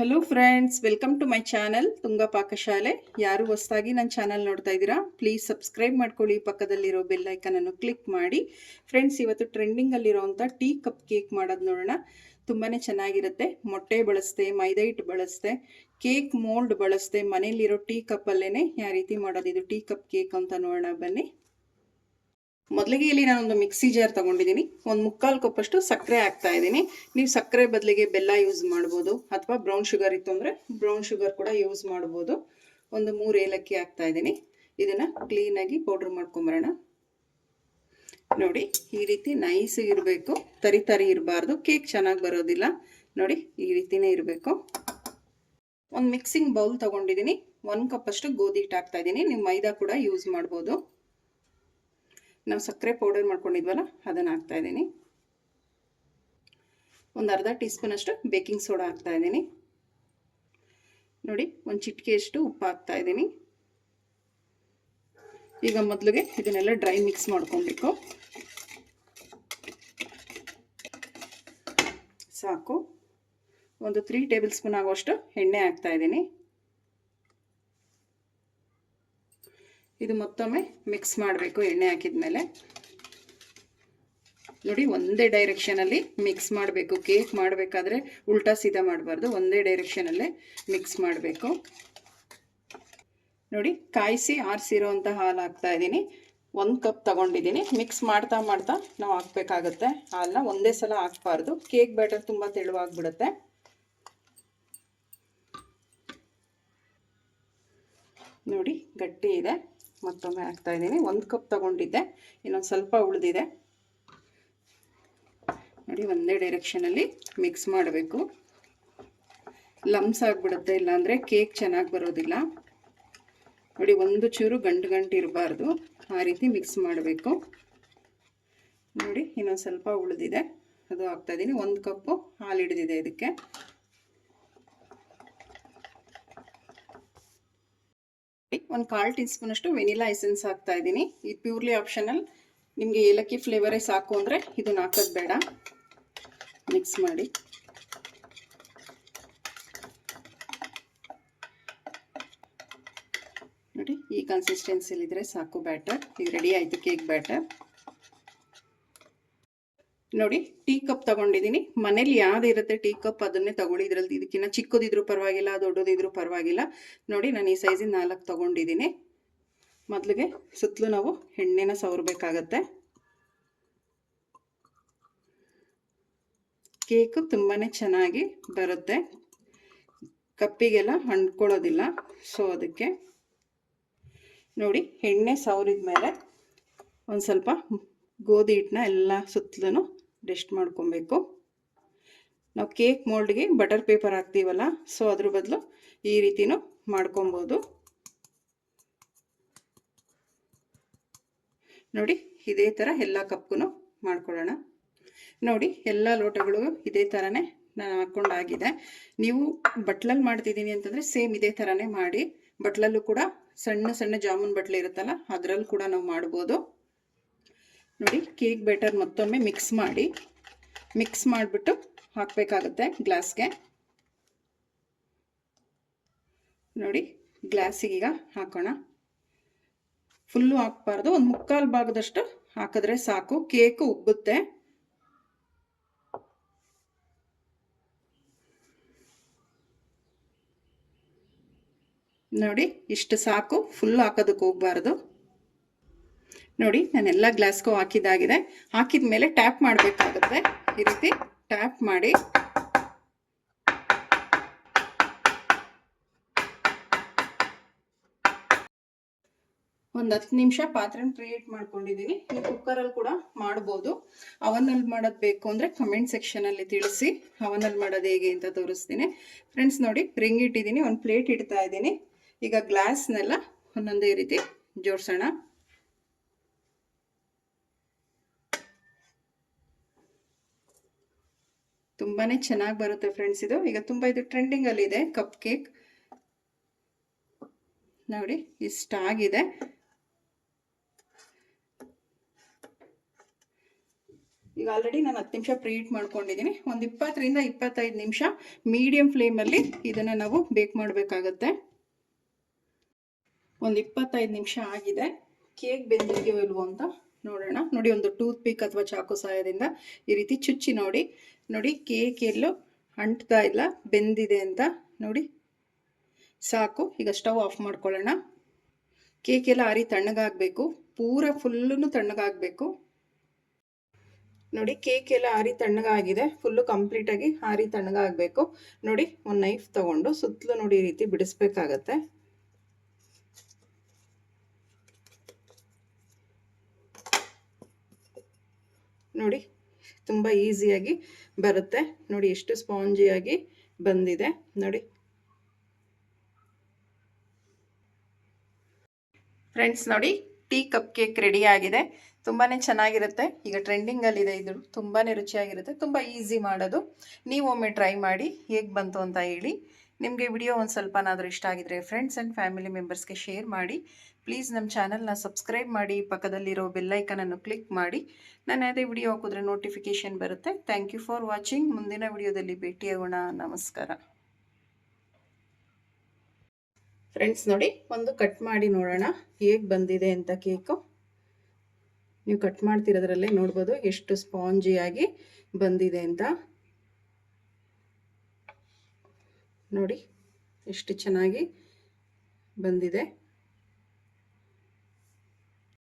Hello friends welcome to my channel Tunga Pakashale ಯಾರು ಹೊಸದಾಗಿ ನನ್ನ ಚಾನಲ್ ನೋಡ್ತಾ ಇದ್ದೀರಾ ಪ್ಲೀಸ್ ಸಬ್ಸ್ಕ್ರೈಬ್ ಮಾಡ್ಕೊಳ್ಳಿ. ಪಕ್ಕದಲ್ಲಿರೋ ಬೆಲ್ ಐಕನನ್ನು ಕ್ಲಿಕ್ ಮಾಡಿ. ಫ್ರೆಂಡ್ಸ್ ಇವತ್ತು ಟ್ರೆಂಡಿಂಗಲ್ಲಿರೋವಂಥ ಟೀ ಕಪ್ ಕೇಕ್ ಮಾಡೋದು ನೋಡೋಣ. ತುಂಬಾ ಚೆನ್ನಾಗಿರುತ್ತೆ. ಮೊಟ್ಟೆ ಬಳಸ್ದೆ, ಮೈದಾ ಹಿಟ್ಟು ಕೇಕ್ ಮೋಲ್ಡ್ ಬಳಸ್ದೆ ಮನೇಲಿರೋ ಟೀ ಕಪ್ಪಲ್ಲೇ ಯಾವ ರೀತಿ ಮಾಡೋದು? ಇದು ಟೀ ಕಪ್ ಕೇಕ್ ಅಂತ ನೋಡೋಣ, ಬನ್ನಿ. ಮೊದಲಿಗೆ ಇಲ್ಲಿ ನಾನೊಂದು ಮಿಕ್ಸಿ ಜಾರ್ ತಗೊಂಡಿದ್ದೀನಿ. ಒಂದು ಮುಕ್ಕಾಲು ಕಪ್ಪಷ್ಟು ಸಕ್ಕರೆ ಹಾಕ್ತಾ ಇದ್ದೀನಿ. ನೀವು ಸಕ್ಕರೆ ಬದಲಿಗೆ ಬೆಲ್ಲ ಯೂಸ್ ಮಾಡ್ಬೋದು. ಅಥವಾ ಬ್ರೌನ್ ಶುಗರ್ ಇತ್ತು ಅಂದರೆ ಬ್ರೌನ್ ಶುಗರ್ ಕೂಡ ಯೂಸ್ ಮಾಡ್ಬೋದು. ಒಂದು ಮೂರು ಏಲಕ್ಕಿ ಹಾಕ್ತಾ ಇದ್ದೀನಿ. ಇದನ್ನು ಕ್ಲೀನಾಗಿ ಪೌಡ್ರ್ ಮಾಡ್ಕೊಂಬರೋಣ. ನೋಡಿ, ಈ ರೀತಿ ನೈಸ್ ಇರಬೇಕು. ತರಿ ತರಿ ಇರಬಾರ್ದು. ಕೇಕ್ ಚೆನ್ನಾಗಿ ಬರೋದಿಲ್ಲ. ನೋಡಿ, ಈ ರೀತಿನೇ ಇರಬೇಕು. ಒಂದು ಮಿಕ್ಸಿಂಗ್ ಬೌಲ್ ತೊಗೊಂಡಿದ್ದೀನಿ. ಒಂದು ಕಪ್ಪಷ್ಟು ಗೋಧಿ ಹಿಟ್ಟು ಹಾಕ್ತಾ ಇದ್ದೀನಿ. ನೀವು ಮೈದಾ ಕೂಡ ಯೂಸ್ ಮಾಡ್ಬೋದು. ನಾವು ಸಕ್ಕರೆ ಪೌಡರ್ ಮಾಡ್ಕೊಂಡಿದ್ವಲ್ಲ, ಅದನ್ನು ಹಾಕ್ತಾ ಇದ್ದೀನಿ. ಒಂದು ಅರ್ಧ ಟೀ ಸ್ಪೂನಷ್ಟು ಬೇಕಿಂಗ್ ಸೋಡಾ ಹಾಕ್ತಾ ಇದ್ದೀನಿ. ನೋಡಿ, ಒಂದು ಚಿಟಿಕೆಯಷ್ಟು ಉಪ್ಪು ಹಾಕ್ತಾ ಇದ್ದೀನಿ. ಈಗ ಮೊದಲಿಗೆ ಇದನ್ನೆಲ್ಲ ಡ್ರೈ ಮಿಕ್ಸ್ ಮಾಡ್ಕೊಬೇಕು. ಸಾಕು. ಒಂದು ತ್ರೀ ಟೇಬಲ್ ಸ್ಪೂನ್ ಆಗುವಷ್ಟು ಎಣ್ಣೆ ಹಾಕ್ತಾ ಇದು ಮತ್ತೊಮ್ಮೆ ಮಿಕ್ಸ್ ಮಾಡಬೇಕು, ಎಣ್ಣೆ ಹಾಕಿದ ಮೇಲೆ ನೋಡಿ, ಒಂದೇ ಡೈರೆಕ್ಷನಲ್ಲಿ ಮಿಕ್ಸ್ ಮಾಡಬೇಕು ಕೇಕ್ ಮಾಡಬೇಕಾದ್ರೆ ಉಲ್ಟಾ ಸೀದಾ ಮಾಡಬಾರ್ದು, ಒಂದೇ ಡೈರೆಕ್ಷನಲ್ಲೇ ಮಿಕ್ಸ್ ಮಾಡಬೇಕು. ನೋಡಿ, ಕಾಯಿಸಿ ಆರಿಸಿರೋಂಥ ಹಾಲು ಹಾಕ್ತಾ ಇದ್ದೀನಿ. ಒಂದು ಕಪ್ ತಗೊಂಡಿದ್ದೀನಿ. ಮಿಕ್ಸ್ ಮಾಡ್ತಾ ಮಾಡ್ತಾ ನಾವು ಹಾಕ್ಬೇಕಾಗತ್ತೆ ಹಾಲನ್ನ ಒಂದೇ ಸಲ ಹಾಕ್ಬಾರ್ದು. ಕೇಕ್ ಬ್ಯಾಟರ್ ತುಂಬ ತೆಳುವಾಗ್ಬಿಡುತ್ತೆ. ನೋಡಿ, ಗಟ್ಟಿ ಇದೆ. ಮತ್ತೊಮ್ಮೆ ಹಾಕ್ತಾ ಇದ್ದೀನಿ. ಒಂದು ಕಪ್ ತಗೊಂಡಿದ್ದೆ. ಇನ್ನೊಂದು ಸ್ವಲ್ಪ ಉಳಿದಿದೆ. ನೋಡಿ, ಒಂದೇ ಡೈರೆಕ್ಷನಲ್ಲಿ ಮಿಕ್ಸ್ ಮಾಡಬೇಕು. ಲಮ್ಸ್ ಆಗಿಬಿಡುತ್ತೆ, ಇಲ್ಲಾಂದರೆ ಕೇಕ್ ಚೆನ್ನಾಗಿ ಬರೋದಿಲ್ಲ. ನೋಡಿ, ಒಂದು ಚೂರು ಗಂಟು ಗಂಟು ಇರಬಾರ್ದು. ಆ ರೀತಿ ಮಿಕ್ಸ್ ಮಾಡಬೇಕು. ನೋಡಿ, ಇನ್ನೊಂದು ಸ್ವಲ್ಪ ಉಳಿದಿದೆ. ಅದು ಹಾಕ್ತಾಯಿದ್ದೀನಿ ಒಂದು ಕಪ್ಪು ಹಾಲು ಹಿಡಿದಿದೆ ಇದಕ್ಕೆ. ಒಂದು ಕಾಲು ಟೀ ಸ್ಪೂನಷ್ಟು ವೆನಿಲಾ ಎಸೆನ್ಸ್ ಹಾಕ್ತಾ ಇದ್ದೀನಿ. ಇದು ಪ್ಯೂರ್ಲಿ ಆಪ್ಷನಲ್. ನಿಮಗೆ ಏಲಕ್ಕಿ ಫ್ಲೇವರೇ ಸಾಕು ಅಂದರೆ ಇದನ್ನ ಹಾಕೋದು ಬೇಡ. ಮಿಕ್ಸ್ ಮಾಡಿ. ನೋಡಿ, ಈ ಕನ್ಸಿಸ್ಟೆನ್ಸಿಲಿದ್ರೆ ಸಾಕು ಬ್ಯಾಟರ್ ಈಗ ರೆಡಿ ಆಯಿತು ಕೇಕ್ ಬ್ಯಾಟರ್ ನೋಡಿ, ಟೀ ಕಪ್ ತಗೊಂಡಿದ್ದೀನಿ ಮನೇಲಿ ಯಾವ್ದು ಇರುತ್ತೆ ಟೀ ಕಪ್? ಅದನ್ನೇ ತಗೊಳ್ಳಿ. ಇದ್ರಲ್ಲಿ ಇದಕ್ಕಿಂತ ಚಿಕ್ಕದಿದ್ರು ಪರವಾಗಿಲ್ಲ, ದೊಡ್ಡದಿದ್ರು ಪರವಾಗಿಲ್ಲ. ನೋಡಿ, ನಾನು ಈ ಸೈಜಿನ ನಾಲ್ಕು ತಗೊಂಡಿದ್ದೀನಿ ಮೊದಲಿಗೆ ಸುತ್ತಲೂ ನಾವು ಎಣ್ಣೆನ ಸವರಬೇಕಾಗತ್ತೆ. ಕೇಕು ತುಂಬಾ ಚೆನ್ನಾಗಿ ಬರುತ್ತೆ. ಕಪ್ಪಿಗೆಲ್ಲ ಅಂಟ್ಕೊಳ್ಳೋದಿಲ್ಲ. ಸೊ ಅದಕ್ಕೆ ನೋಡಿ, ಎಣ್ಣೆ ಸವರಿದ ಮೇಲೆ ಒಂದು ಸ್ವಲ್ಪ ಗೋಧಿ ಹಿಟ್ಟನ್ನ ಎಲ್ಲ ಸುತ್ತಲೂ ಡೆಸ್ಟ್ ಮಾಡ್ಕೊಬೇಕು. ನಾವು ಕೇಕ್ ಮೋಲ್ಡ್ಗೆ ಬಟರ್ ಪೇಪರ್ ಹಾಕ್ತೀವಲ್ಲ, ಸೊ ಅದ್ರ ಬದಲು ಈ ರೀತಿನೂ ಮಾಡ್ಕೊಬೋದು. ನೋಡಿ, ಇದೇ ಥರ ಎಲ್ಲ ಕಪ್ಗೂ ಮಾಡ್ಕೊಳ್ಳೋಣ. ನೋಡಿ, ಎಲ್ಲ ಲೋಟಗಳು ಇದೇ ಥರನೇ ನಾನು ಹಾಕ್ಕೊಂಡಾಗಿದೆ. ನೀವು ಬಟ್ಲಲ್ಲಿ ಮಾಡ್ತಿದ್ದೀನಿ ಅಂತಂದರೆ ಸೇಮ್ ಇದೇ ಥರನೇ ಮಾಡಿ. ಬಟ್ಲಲ್ಲೂ ಕೂಡ ಸಣ್ಣ ಸಣ್ಣ ಜಾಮೂನ್ ಬಟ್ಲೆ ಇರುತ್ತಲ್ಲ, ಅದರಲ್ಲೂ ಕೂಡ ನಾವು ಮಾಡ್ಬೋದು. ನೋಡಿ, ಕೇಕ್ ಬ್ಯಾಟರ್ ಮತ್ತೊಮ್ಮೆ ಮಿಕ್ಸ್ ಮಾಡಿ. ಮಿಕ್ಸ್ ಮಾಡಿಬಿಟ್ಟು ಹಾಕಬೇಕಾಗುತ್ತೆ ಗ್ಲಾಸ್ಗೆ. ನೋಡಿ ಗ್ಲಾಸಿಗೀಗ ಹಾಕೋಣ. ಫುಲ್ಲು ಹಾಕಬಾರ್ದು. ಒಂದು ಮುಕ್ಕಾಲು ಭಾಗದಷ್ಟು ಹಾಕಿದ್ರೆ ಸಾಕು. ಕೇಕು ಉಬ್ಬುತ್ತೆ. ನೋಡಿ, ಇಷ್ಟು ಸಾಕು. ಫುಲ್ ಹಾಕೋದಕ್ಕೆ ಹೋಗ್ಬಾರ್ದು. ನೋಡಿ, ನಾನೆಲ್ಲ ಗ್ಲಾಸ್ಗೂ ಹಾಕಿದ್ದಾಗಿದೆ ಹಾಕಿದ ಮೇಲೆ ಟ್ಯಾಪ್ ಮಾಡಬೇಕಾಗುತ್ತೆ. ಈ ರೀತಿ ಟ್ಯಾಪ್ ಮಾಡಿ. ಒಂದು ಹತ್ತು ನಿಮಿಷ ಪಾತ್ರೆನ ಕ್ರಿಯೇಟ್ ಮಾಡ್ಕೊಂಡಿದ್ದೀನಿ ನೀವು ಕುಕ್ಕರಲ್ಲಿ ಕೂಡ ಮಾಡ್ಬೋದು. ಅವನಲ್ಲಿ ಮಾಡೋದು ಬೇಕು ಅಂದರೆ ಕಮೆಂಟ್ ಸೆಕ್ಷನಲ್ಲಿ ತಿಳಿಸಿ. ಅವನಲ್ಲಿ ಮಾಡೋದು ಹೇಗೆ ಅಂತ ತೋರಿಸ್ತೀನಿ. ಫ್ರೆಂಡ್ಸ್ ನೋಡಿ ರಿಂಗ್ ಇಟ್ಟಿದ್ದೀನಿ ಒಂದು ಪ್ಲೇಟ್ ಇಡ್ತಾ ಇದ್ದೀನಿ ಈಗ ಗ್ಲಾಸ್ನೆಲ್ಲ ಒಂದೊಂದೇ ರೀತಿ ಜೋಡಿಸೋಣ. ತುಂಬಾ ಚೆನ್ನಾಗಿ ಬರುತ್ತೆ ಫ್ರೆಂಡ್ಸ್ ಇದು. ಈಗ ತುಂಬ ಇದು ಟ್ರೆಂಡಿಂಗಲ್ಲಿದೆ ಕಪ್ ಕೇಕ್ ನೋಡಿ, ಇಷ್ಟ ಆಗಿದೆ. ಈಗ ಆಲ್ರೆಡಿ ನಾನು ಹತ್ತು ನಿಮಿಷ ಪ್ರೀಟ್ ಮಾಡ್ಕೊಂಡಿದ್ದೀನಿ ಒಂದು ಇಪ್ಪತ್ತರಿಂದ ಇಪ್ಪತ್ತೈದು ನಿಮಿಷ ಮೀಡಿಯಂ ಫ್ಲೇಮಲ್ಲಿ ಇದನ್ನು ನಾವು ಬೇಕ್ ಮಾಡಬೇಕಾಗತ್ತೆ. ಒಂದು ಇಪ್ಪತ್ತೈದು ನಿಮಿಷ ಆಗಿದೆ. ಕೇಕ್ ಬೆಂದಿದೆಯೋ ಇಲ್ವೋ ಅಂತ. ನೋಡೋಣ. ನೋಡಿ, ಒಂದು ಟೂತ್ ಪಿಕ್ ಅಥವಾ ಚಾಕು ಸಹಾಯದಿಂದ ಈ ರೀತಿ ಚುಚ್ಚಿ ನೋಡಿ. ನೋಡಿ, ಕೇಕ್ ಎಲ್ಲೂ ಅಂಟ್ತಾ ಇಲ್ಲ, ಬೆಂದಿದೆ ಅಂತ ನೋಡಿ. ಸಾಕು, ಈಗ ಸ್ಟವ್ ಆಫ್ ಮಾಡ್ಕೊಳ್ಳೋಣ. ಕೇಕ್ ಎಲ್ಲ ಆರಿ ತಣ್ಣಗಾಗಬೇಕು, ಪೂರ ಫುಲ್ಲು ತಣ್ಣಗಾಗಬೇಕು. ನೋಡಿ, ಕೇಕ್ ಎಲ್ಲ ಆರಿ ತಣ್ಣಗಾಗಿದೆ, ಫುಲ್ಲು ಕಂಪ್ಲೀಟಾಗಿ ಆರಿ ತಣ್ಣಗಾಗಬೇಕು. ನೋಡಿ, ಒಂದು ನೈಫ್ ತಗೊಂಡು ಸುತ್ತಲೂ ನೋಡಿ ಈ ರೀತಿ ಬಿಡಿಸ್ಬೇಕಾಗತ್ತೆ. ನೋಡಿ, ತುಂಬ ಈಸಿಯಾಗಿ ಬರುತ್ತೆ. ನೋಡಿ, ಎಷ್ಟು ಸ್ಪಾಂಜಿಯಾಗಿ ಬಂದಿದೆ. ನೋಡಿ. ಫ್ರೆಂಡ್ಸ್, ನೋಡಿ, ಟೀ ಕಪ್ ಕೇಕ್ ರೆಡಿ ಆಗಿದೆ. ತುಂಬಾ ಚೆನ್ನಾಗಿರುತ್ತೆ. ಈಗ ಟ್ರೆಂಡಿಂಗಲ್ಲಿದೆ ಇದು ತುಂಬಾ ರುಚಿಯಾಗಿರುತ್ತೆ. ತುಂಬ ಈಸಿ ಮಾಡೋದು. ನೀವೊಮ್ಮೆ ಟ್ರೈ ಮಾಡಿ ಹೇಗೆ ಬಂತು ಅಂತ ಹೇಳಿ. ನಿಮಗೆ ವಿಡಿಯೋ ಒಂದು ಸ್ವಲ್ಪನಾದರೂ ಇಷ್ಟ ಆಗಿದರೆ ಫ್ರೆಂಡ್ಸ್ ಆ್ಯಂಡ್ ಫ್ಯಾಮಿಲಿ ಮೆಂಬರ್ಸ್ಗೆ ಶೇರ್ ಮಾಡಿ. ಪ್ಲೀಸ್ ನಮ್ಮ ಚಾನಲ್ನ ಸಬ್ಸ್ಕ್ರೈಬ್ ಮಾಡಿ, ಪಕ್ಕದಲ್ಲಿರೋ ಬೆಲ್ಲೈಕನನ್ನು ಕ್ಲಿಕ್ ಮಾಡಿ. ನಾನು ಅದೇ ವಿಡಿಯೋ ಹಾಕಿದ್ರೆ ನೋಟಿಫಿಕೇಷನ್ ಬರುತ್ತೆ. ಥ್ಯಾಂಕ್ ಯು ಫಾರ್ ವಾಚಿಂಗ್ ಮುಂದಿನ ವಿಡಿಯೋದಲ್ಲಿ ಭೇಟಿಯಾಗೋಣ. ನಮಸ್ಕಾರ. ಫ್ರೆಂಡ್ಸ್ ನೋಡಿ, ಒಂದು ಕಟ್ ಮಾಡಿ ನೋಡೋಣ. ಹೇಗೆ ಬಂದಿದೆ ಅಂತ ಕೇಕು. ನೀವು ಕಟ್ ಮಾಡ್ತಿರೋದ್ರಲ್ಲೇ ನೋಡ್ಬೋದು ಎಷ್ಟು ಸ್ಪಾಂಜಿಯಾಗಿ ಬಂದಿದೆ ಅಂತ. ನೋಡಿ ಎಷ್ಟು ಚೆನ್ನಾಗಿ ಬಂದಿದೆ.